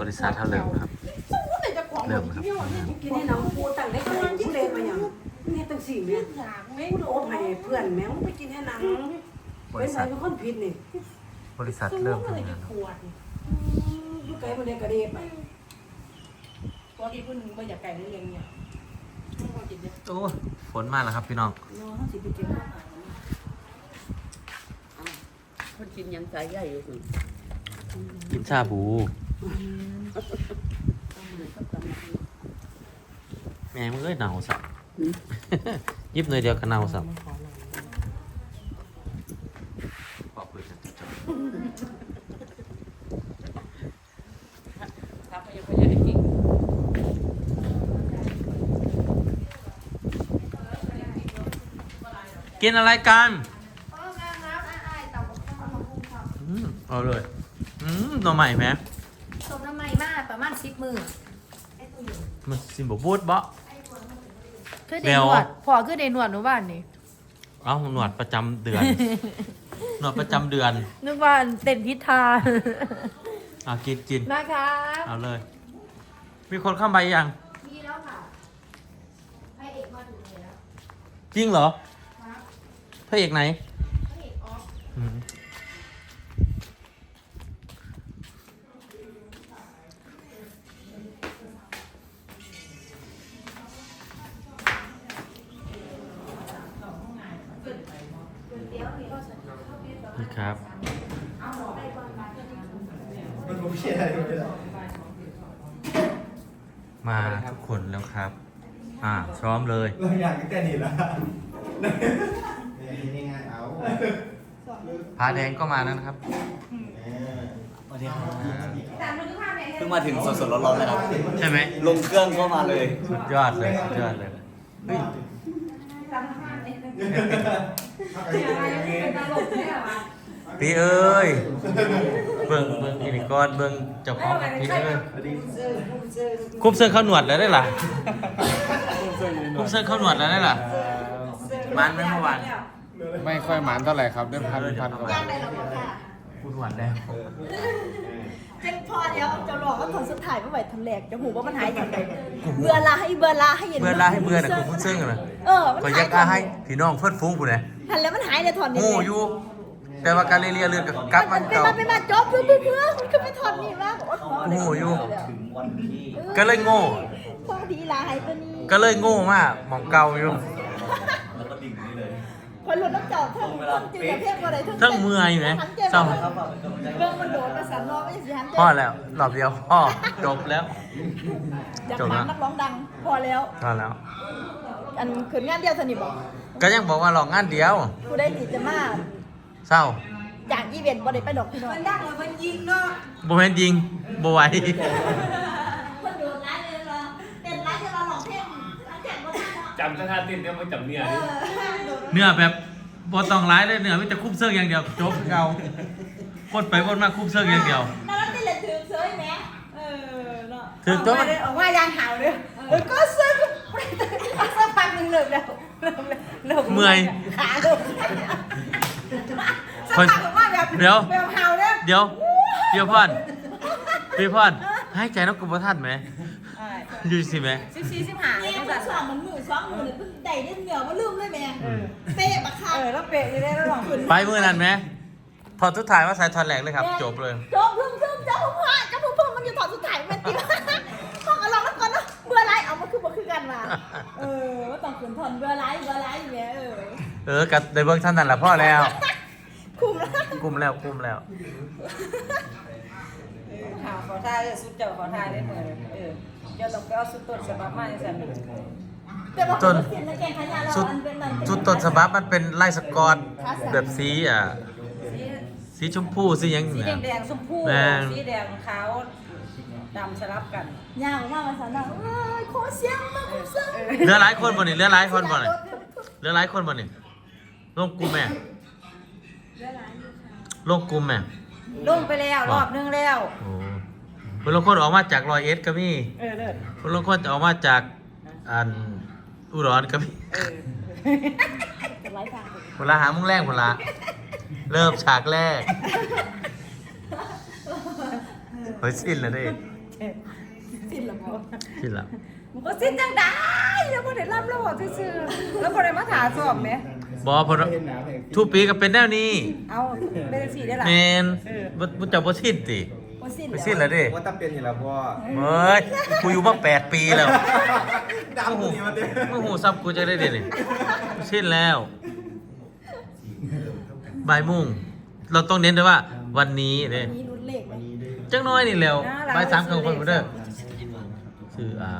บริษัทเท่าเดิมครับ เริ่มครับกินให้น้ำปูตั้งได้ก็ยังผู้เล่มาอย่างนี่ตั้งสี่เมตรผู้โอ้ให้เพื่อนแม่งไปกินให้นังบเป็นริไรษัทเป็นคนผิดนี่บริษัทเริ่มทำงานลูกไก่มันเลยกระเดียไปพอกินพุ่นไม่อยากไก่เลี้ยงเนี่ยพอกินเนี่ยโอ้ฝนมาแล้วครับพี่น้องเนาะสิไปเก็บคนกินยังใจใหญ่อยู่กินชาบู แม่มึงเอ้ยหนาวสับยิบหน่อยเดียวก็หนาวสับปอกเปลือกจะติดจอครับยังไม่อยากกินกินอะไรกันอืมเอาเลย อืมหน่อใหม่ไหม สิบมือมันสิบบูดบ่ คือแมเดนวหนวดพอคือเดนหนวดหนูบ้านนี่เอ้าหนวดประจำเดือน หนวดประจำเดือนนึกว่าเต้นพิธาเอากินกินนะคะเอาเลย มีคนเข้าไปยังมีแล้วค่ะพระเอกมาถึงแล้วจริงเหรอพระเอกไหน มาทุกคนแล้วครับ อ่าซ้อมเลยเราอยากกันแต่นี่ละนี่ง่ายเอาพาแดงก็มาแล้วนะครับสวัสดีครับเพิ่งมาถึงสดๆร้อนๆเลยครับใช่ไหมลงเครื่องก็มาเลยสุดยอดเลยสุดยอดเลยเฮ้ย พี่เอ้ย เบิ่งเบิ่งกินก้อนเบิ่งเจ้าของพี่เอ้ยคุบเสื้อเข้าหนวดแล้วได้ล่ะคุบเสื้อเข้าหนวดแล้วได้ล่ะมันไหมเมื่อวานไม่ค่อยหมานเท่าไหร่ครับได้พันพันกว่าย่างในระบบค่ะคุณหวานแล้วเจ็งพอเดี๋ยวจะรอว่าทนสุดท้ายไม่ไหวทำแหลกจะหูว่ามันหายจากไหนเบื่อลาให้เบื่อลาให้เย็นเบื่อลาให้เบื่อน่ะคุณคุบเสื้อกันเลยเออมันก็หายัยกอาให้พี่น้องเพื่อนฟุ้งผู้ใดหันแล้วมันหายเลยถอนนี่โง่อยู่ แต่ว่าการเรียนเรื่องกับกลับมัมันนเป็นเก่ามาเป็นมาจบเพื่อเพื่อเพื่อมันก็ไปถอนนี่มากโอ้โหโง่อยู่ ถึงวันที่ก็เลยโง่ พอดีลาหายตัวนี้ก็เลยโง่มากหมองเก่าอยู่แล้วก็ดิ่งนี่เลยคนหลุดน้ำจอบทั้งทั้งจืดประเภทอะไรทั้งทั้งเมื่อยไหมทั้งเจ็บเศร้าครับฝากเป็นกำลังใจเรื่องมันโดดมาสันนอไม่ใช่หันพ่อแล้วรอบเดียวพ่อจบแล้วอยากจบฟัแล้งวนักร้องดังพอแล้ว พอแล้ว อันขืนงานเดียวสนิทบอกก็ยังบอกว่าหลอกงานเดียว กูได้ดีจะมาก เศร้าจากอีเวนต์บ่ได้ไปดอกพี่น้องมันดังเลยมันยิงเนาะโบแมนยิงโบไหวคนโดดร้ายเลยเหรอเป็นร้ายจะมาหลอกเพลงทั้งแข่งก็ได้เนาะจำสถานที่เนี่ยมาจำเนี่ยนี่เนื้อแบบบอต้องร้ายเลยเนื้อไม่แต่คุบเสื้ออย่างเดียวจบเก่าวนไปวนมาคุบเสื้ออย่างเดียว แล้วมันติดเลยถือเซยไหมเออเนาะถึงตัวมัน ออกว่ายางหาวเลยเออก็เสื้อก็เสื้อพักหนึ่งเลิกแล้วเลิกเลิกเมื่อย ขาเลิก สักพักออกมาแบบเดี๋ยว แบบหาวเนี่ยเดี๋ยวเดี๋ยวพ่อนพี่พ่อนให้ใจน้องกุบท่านไหมอยู่สิไหมสิบสี่สิบห้าเนี่ยมันสองมันมือสองมือเนี่ยเพิ่งได้ได้เหนือมาลืมเลยแม่เป๊ะปะคะเออแล้วเปะอยู่ได้แล้วหรอไปเมื่อนั้นไหมถอดทุกถ่ายว่าใส่ถอดแหลกเลยครับ จบเลยจบลืมลืมเจ้าพ่อพ่อเจ้าพ่อพ่อมันอยู่ตอนสุดท้ายแม่ติวห้องอารมณ์แล้วก่อนเนาะเบื่อไรเอามาคือบ่คือกันมาเออว่าต้องขืนทนเบื่อไรเบื่อไรอยู่แม่เออ เออกับในเบื้องท่านนั่นแหละพ่อแล้ว คุมแล้วกุมแล้วกุมแล้วข่าวขอทายเลยสุดเจ้าขอทายได้เหมือนเออเดี๋ยวต้องไปเอาสุดต้นฉบับมาในสันแต่ว่าคนเสียนในแกงขยะเราชุดอันเป็นนั่นชุดต้นฉบับมันเป็นไล่สกอตแบบสีอะสีชมพูสีหยังสีเนี่ยแดงๆชมพูแดง สีแดงขาวดำสลับกัน ยาวมากมาสันนะเอ้ยขอเสียงมาขอเสียงเหลือหลายคนบ่นี่เหลือหลายคนบ่นี่เหลือหลายคนบ่นี่ ลงกลุ่มแม่ลงกลุ่มแม่ลงไปแล้วรอบนึงแล้วโอ้คนละคนออกมาจากรอยเอสก็มีเออเลิศคนละคนออกมาจากอันอุดรก็มีเออไร้ทางเวลาหามุ้งแรกเวลาเริ่มฉากแรกเฮ้ยสิ้นแล้วเด้สิ้นละบ่คิดละมันก็สิ้นจังได้แล้วบ่ได้รับแล้วบ่ซื่อๆแล้วบ่ได้มาถาสอบแหม บอเพนทุกปีก็เป็นแนวนี้เอาเป็นจังซี่ได้ล่ะแมนบ่บ่เจะบ่สิ้นติบ่สิ้นไปสิ้นแล้วเด้ว่าตั้งเป็นอยู่แล้วพ่อเฮ้ยกูอยู่มาแปดปีแล้วดาวตัวนี้มาเต็มมึงหูซับกูจะได้เด็ดนี่สิ้นแล้วบ่ายโมุ่ง เราต้องเน้นด้วยว่า วันนี้เด้มีรุ่นเลขไหมจังน้อยนี่แล้วบ่ายสามครึ่งคนบ่เด้อคืออ่า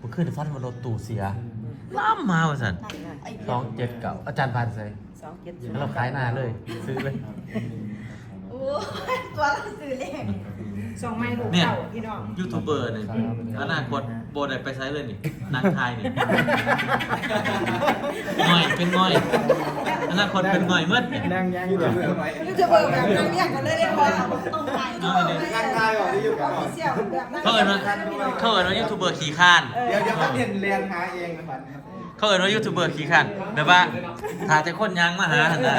บ่ขึ้นฟันว่ารถตู้เสีย ล้ำมาว่าซั่นสองเจ็ดเก่าอาจารย์พันใส่2แล้วเราขายหน้าเลย ซื้อเลย โอ้ยตัวเราสื่อเลข 7 2ไม้ลูกเนี่ยเก่าพี่น้อง ยูทูบเบอร์นี่อนาคตโบได้ไปไซส์เลยนี่นางไทยนี่ง่อยเป็นง่อยอนาคตเป็นง่อยเมื่อนี่นั่งย่างอยู่แบบยูทูบเบอร์แบบนั้นเนี่ยกันเลยได้พอต้องไปเอาเนี่ยนั่งทายออกที่อยู่กับเสี่ยวแบบนั้นเขาเอ่ยว่าเขาเอ่ยว่ายูทูบเบอร์ขี้ข้านเดี๋ยวเดี๋ยวเขาเรียนเรียนหาเองนะครับเขาเอ่ยว่ายูทูบเบอร์ขี้ข้านแบบว่าถ้าจะคนยังมาหาหันน่ะ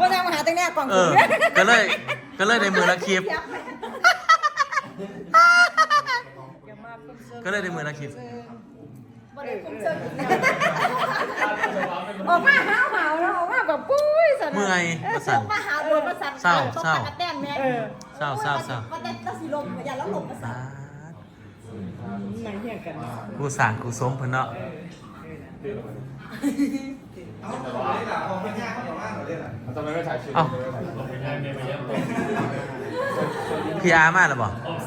บ่ทางมาหาตั้งแน่กล่องเออก็เลยก็เลยในมือละคลิป ก็เลยในมือละคลิปบ่ได้คุ้มเชิญอีกนะออกมาหาวหาวแล้วออกมาแบบปุ้ยสนเมื่อยประสันมาหาโดนประสันเศร้าเศร้าต้องปากกระแตนแม่เออเศร้าเศร้าเศร้าประเด็นตะสีลมอย่าแล้วลมประสันนั่งเฮียงกันกูสั่งกูสมเพิ่นเนาะเอาเลยล่ะเอาไม่ยากเขาบอกว่าเลยล่ะทำไมไม่ถ่ายชุดเอ้าไม่ได้ไม่ได้พี่อาร์มาแล้วบ่ออก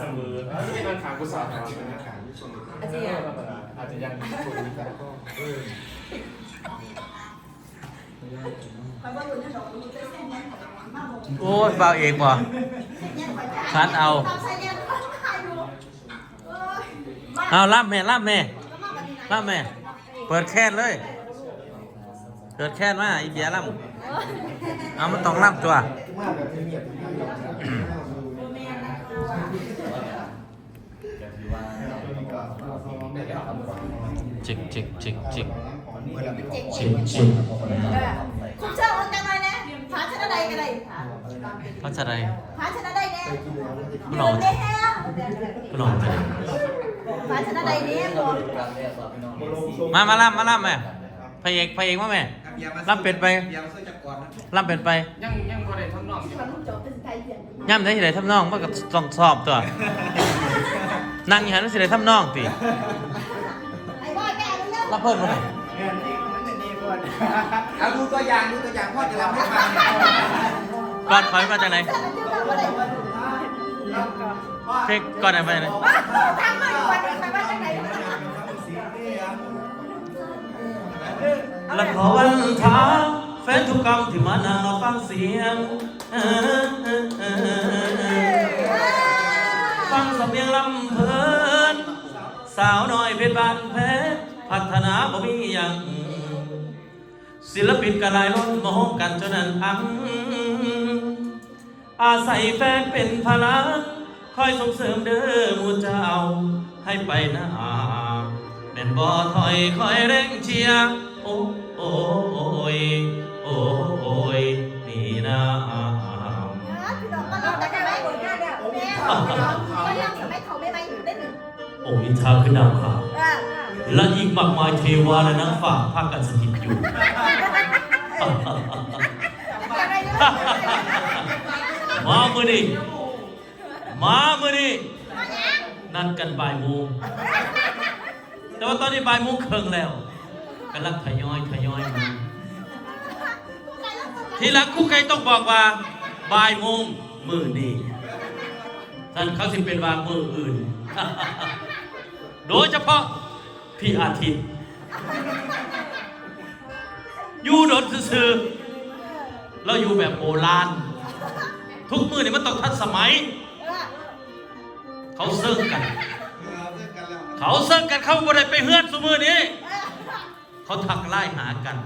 เสมอที่นั่นขางกุศลครับอาเจียอาจจะยังคนนี้แต่ก็โอ้ยเบาเองบ่คัดเอาตามใส่เรียนเขาไม่ขายดูเอ้ยมาเอาล่ำแม่ล่ำแม่แล้วมาวันนี้ไหนล่ำแม่ เปิดแค่นเลย เปิดแค่นมาอีเบียล่ำเอามันต้องล่ำตัว มาแบบเงียบ จิกจิกจิกจิกเจ๋งจิกจิกเออคุ้มเชิญเอาจังเลยนะพาชนะใดกันเลยเพราะอะไรพาชนะใดแน่มันเดืหลองนแน่มันหลงไปพาชนะใดแน่บอกมามาล่ำมาล่ำแม่พระเอกพระเอกมาแม่ล่ำเป็ดไปเบียร์มาช่วยจับก่อนนะล่ำเป็ดไปยังยังพอได้ทำนองอยู่มันรู้จบเป็นไทยเดียนย่ำได้ที่ไหนทำนองมันก็ต้องสอบตัวนั่งอยู่หันสิได้ทำนองติไอ้บอยแม่เรื่องรับเพิ่มมาหน่อยเงินจริงมันจะดีกว่าเอาดูตัวอย่างดูตัวอย่างพ่อจะรับให้ฟังก่อนคอยมาจากไหนเพลงก่อนไหนมาจากไหนทำมาอยู่วันนึงไปว่าจังไหนและขอวันท้าแฟนทุกกรรมที่มานั่งรอฟังเสียง ฟังสำเนียงลำเพลิน สาวน้อยเพชรบานแพ้ พัฒนาบ่มีอย่างศิลปินกระลายล้นมองกันจนนั้นอัง อาศัยแฟนเป็นพลังคอยส่งเสริมเด้อหมูเจ้า ให้ไปหน้าแม่นบ่ถอยคอยเร่งเชียร์โอ้โอ้ยโอ้ยนี่นะพี่น้องมาลองกันไหมแม่ก็ยังสมัยเขาไม่ไม่อยู่ได้หนึ่งโอ้อินทราขึ้นดาวขาวเออ และอีกมากมายเทวาและนางฟ้าพากันสถิตอยู่อะไรเนี่ยมามือนี่มามือนี่นัดกันบ่ายโมงแต่ว่าตอนนี้บ่ายโมงครึ่งแล้วกำลังทยอยทยอยมาทีหลังคู่ไก่ต้องบอกว่าบ่ายโมงมือนี่ท่านเขาสิเป็นวางมืออื่น โดยเฉพาะ พี่อาทิตย์อยู่ดนซื่อเราอยู่แบบโบราณ ทุกมือนี่มันต้องทันสมัย เขาเซิร์ฟกัน เขาเซิร์ฟกันเขาบ่ได้ไปเฮือนสมือนี้ เขาทักไล่หากัน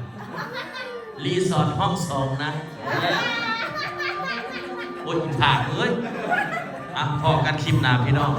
รีสอร์ทห้องสองนะโอ้ยถากเอ้ยอะพอกันคลิปหนาพี่น้อง